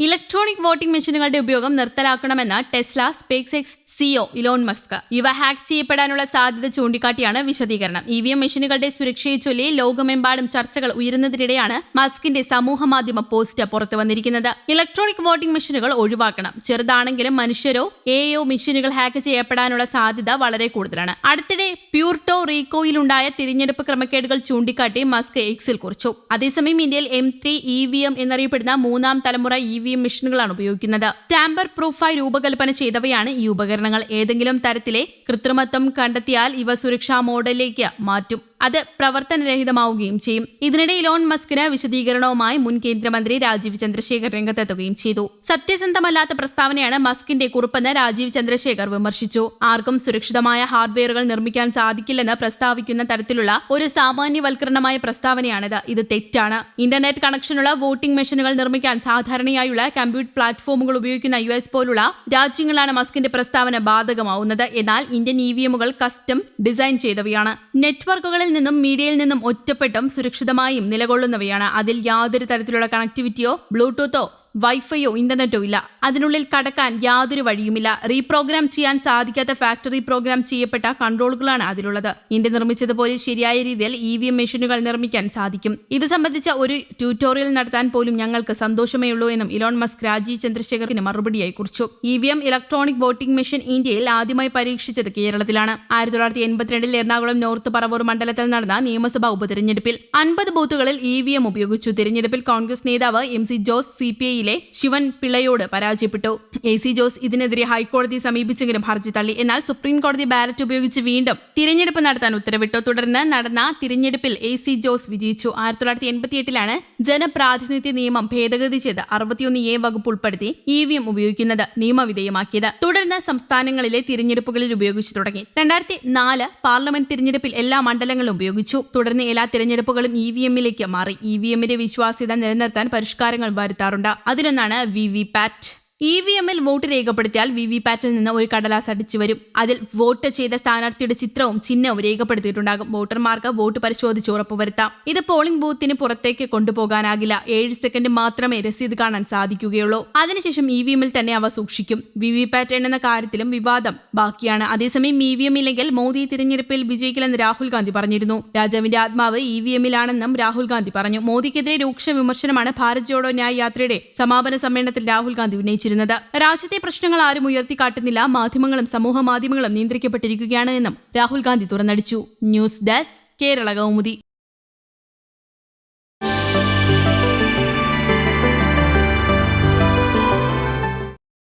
Electronic voting മെഷീനുകളുടെ ഉപയോഗം നിർത്തലാക്കണമെന്ന് Tesla SpaceX CEO Elon Musk. ഇവ ഹാക്ക് ചെയ്യപ്പെടാനുള്ള സാധ്യത ചൂണ്ടിക്കാട്ടിയാണ് വിശദീകരണം. ഇ വി എം മെഷീനുകളുടെ സുരക്ഷയെ ചൊല്ലി ലോകമെമ്പാടും ചർച്ചകൾ ഉയരുന്നതിനിടെയാണ് മസ്കിന്റെ സമൂഹ മാധ്യമ പോസ്റ്റ് പുറത്തുവന്നിരിക്കുന്നത് ഇലക്ട്രോണിക് വോട്ടിംഗ് മെഷീനുകൾ ഒഴിവാക്കണം. ചെറുതാണെങ്കിലും മനുഷ്യരോ എയോ മെഷീനുകൾ ഹാക്ക് ചെയ്യപ്പെടാനുള്ള സാധ്യത വളരെ കൂടുതലാണ്. അടുത്തിടെ പ്യൂർട്ടോ റീക്കോയിലുണ്ടായ തിരഞ്ഞെടുപ്പ് ക്രമക്കേടുകൾ ചൂണ്ടിക്കാട്ടി മസ്ക് എക്സിൽ കുറിച്ചു. അതേസമയം ഇന്ത്യയിൽ M three E V M എന്നറിയപ്പെടുന്ന മൂന്നാം തലമുറ ഇ വി എം മെഷീനുകളാണ് ഉപയോഗിക്കുന്നത്. ടാമ്പർ പ്രൂഫായി രൂപകൽപ്പന ചെയ്തവയാണ് ഈ ഉപകരണങ്ങൾ ഏതെങ്കിലും തരത്തിലെ കൃത്രിമത്വം കണ്ടെത്തിയാൽ ഇവ സുരക്ഷാ മോഡലിലേക്ക് മാറ്റും. അത് പ്രവർത്തനരഹിതമാവുകയും ചെയ്യും. ഇതിനിടെ ഇലോൺ മസ്കിന് വിശദീകരണവുമായി മുൻ കേന്ദ്രമന്ത്രി രാജീവ് ചന്ദ്രശേഖർ രംഗത്തെത്തുകയും ചെയ്തു. സത്യസന്ധമല്ലാത്ത പ്രസ്താവനയാണ് മസ്കിന്റെ കുറിപ്പെന്ന് രാജീവ് ചന്ദ്രശേഖർ വിമർശിച്ചു. ആർക്കും സുരക്ഷിതമായ ഹാർഡ്വെയറുകൾ നിർമ്മിക്കാൻ സാധിക്കില്ലെന്ന് പ്രസ്താവിക്കുന്ന തരത്തിലുള്ള ഒരു സാമാന്യവൽക്കരണമായ പ്രസ്താവനയാണിത്. ഇത് തെറ്റാണ്. ഇന്റർനെറ്റ് കണക്ഷനുള്ള വോട്ടിംഗ് മെഷീനുകൾ നിർമ്മിക്കാൻ സാധാരണയായുള്ള കമ്പ്യൂട്ടർ പ്ലാറ്റ്ഫോമുകൾ ഉപയോഗിക്കുന്ന യു എസ് പോലുള്ള രാജ്യങ്ങളാണ് മസ്കിന്റെ പ്രസ്താവന ബാധകമാവുന്നത്. എന്നാൽ ഇന്ത്യൻ ഇ വി എമ്മുകൾ കസ്റ്റം ഡിസൈൻ ചെയ്തവയാണ്. നെറ്റ്വർക്കുകളിൽ നിന്നും മീഡിയയിൽ നിന്നും ഒറ്റപ്പെട്ടും സുരക്ഷിതമായും നിലകൊള്ളുന്നവയാണ്. അതിൽ യാതൊരു തരത്തിലുള്ള കണക്ടിവിറ്റിയോ ബ്ലൂടൂത്തോ വൈഫൈയോ ഇന്റർനെറ്റോ ഇല്ല. അതിനുള്ളിൽ കടക്കാൻ യാതൊരു വഴിയുമില്ല. റീപ്രോഗ്രാം ചെയ്യാൻ സാധിക്കാത്ത ഫാക്ടറി പ്രോഗ്രാം ചെയ്യപ്പെട്ട കൺട്രോളുകളാണ് അതിലുള്ളത്. ഇന്ത്യ നിർമ്മിച്ചതുപോലെ ശരിയായ രീതിയിൽ ഇ വി എം മെഷീനുകൾ നിർമ്മിക്കാൻ സാധിക്കും. ഇത് സംബന്ധിച്ച ഒരു ട്യൂട്ടോറിയൽ നടത്താൻ പോലും ഞങ്ങൾക്ക് സന്തോഷമേ ഉള്ളൂ എന്നും ഇലോൺ മസ്ക് രാജീവ് ചന്ദ്രശേഖറിന് മറുപടിയായി കുറിച്ചു. E V M electronic voting machine ഇന്ത്യയിൽ ആദ്യമായി പരീക്ഷിച്ചത് കേരളത്തിലാണ്. ആയിരത്തി തൊള്ളായിരത്തി എൺപത്തിരണ്ടിൽ എറണാകുളം നോർത്ത് പറവൂർ മണ്ഡലത്തിൽ നടന്ന നിയമസഭാ ഉപതെരഞ്ഞെടുപ്പിൽ അൻപത് ബൂത്തുകളിൽ ഇ വി എം ഉപയോഗിച്ചു. തിരഞ്ഞെടുപ്പിൽ കോൺഗ്രസ് നേതാവ് M C Jose C P ഐയിലെ Sivan പിള്ളയോട് പരാജയപ്പെട്ടു. എ സി ജോസ് ഇതിനെതിരെ ഹൈക്കോടതി സമീപിച്ചെങ്കിലും ഹർജി തള്ളി. എന്നാൽ സുപ്രീം കോടതി ബാലറ്റ് ഉപയോഗിച്ച് വീണ്ടും തിരഞ്ഞെടുപ്പ് നടത്താൻ ഉത്തരവിട്ടു. തുടർന്ന് നടന്ന തിരഞ്ഞെടുപ്പിൽ എ സി ജോസ് വിജയിച്ചു. ആയിരത്തി തൊള്ളായിരത്തി എൺപത്തിയെട്ടിലാണ് ജനപ്രാതിനിധ്യ നിയമം ഭേദഗതി ചെയ്ത് അറുപത്തിയൊന്ന് എ വകുപ്പ് ഉൾപ്പെടുത്തി ഇ വി എം ഉപയോഗിക്കുന്നത് നിയമവിധേയമാക്കിയത്. തുടർന്ന് സംസ്ഥാനങ്ങളിലെ തിരഞ്ഞെടുപ്പുകളിൽ ഉപയോഗിച്ചു തുടങ്ങി. രണ്ടായിരത്തി നാല് പാർലമെന്റ് തിരഞ്ഞെടുപ്പിൽ എല്ലാ മണ്ഡലങ്ങളും ഉപയോഗിച്ചു. തുടർന്ന് എല്ലാ തിരഞ്ഞെടുപ്പുകളും ഇ വി എമ്മിലേക്ക് മാറി. ഇ വി എമ്മിന്റെ വിശ്വാസ്യത നിലനിർത്താൻ പരിഷ്കാരങ്ങൾ വരുത്താറുണ്ട്. അതിലൊന്നാണ് V V PAT E V എമ്മിൽ വോട്ട് രേഖപ്പെടുത്തിയാൽ വി വി പാറ്റിൽ നിന്ന് ഒരു കടലാസ് അടിച്ചു വരും. അതിൽ വോട്ട് ചെയ്ത സ്ഥാനാർത്ഥിയുടെ ചിത്രവും ചിഹ്നവും രേഖപ്പെടുത്തിയിട്ടുണ്ടാകും. വോട്ടർമാർക്ക് വോട്ട് പരിശോധിച്ച് ഉറപ്പുവരുത്താം ഇത് പോളിംഗ് ബൂത്തിന് പുറത്തേക്ക് കൊണ്ടുപോകാനാകില്ല. ഏഴ് സെക്കൻഡ് മാത്രമേ രസീത് കാണാൻ സാധിക്കുകയുള്ളൂ. അതിനുശേഷം ഇ വി എമ്മിൽ തന്നെ അവ സൂക്ഷിക്കും. വി വി പാറ്റ് എന്ന കാര്യത്തിലും വിവാദം ബാക്കിയാണ്. അതേസമയം ഇ വി എം ഇല്ലെങ്കിൽ മോദി തിരഞ്ഞെടുപ്പിൽ വിജയിക്കില്ലെന്ന് രാഹുൽ ഗാന്ധി പറഞ്ഞിരുന്നു. രാജാവിന്റെ ആത്മാവ് ഇ വി എമ്മിലാണെന്നും രാഹുൽ ഗാന്ധി പറഞ്ഞു. മോദിക്കെതിരെ രൂക്ഷ വിമർശനമാണ് ഭാരത് ജോഡോ ന്യായ യാത്രയുടെ സമാപന സമ്മേളനത്തിൽ രാഹുൽ ഗാന്ധി ഉന്നയിച്ചിരുന്നത് രാജ്യത്തെ പ്രശ്നങ്ങൾ ആരും ഉയർത്തിക്കാട്ടുന്നില്ല. മാധ്യമങ്ങളും സമൂഹ മാധ്യമങ്ങളും നിയന്ത്രിക്കപ്പെട്ടിരിക്കുകയാണ് എന്നും Rahul Gandhi തുറന്നടിച്ചു. News desk Kerala Kaumudi.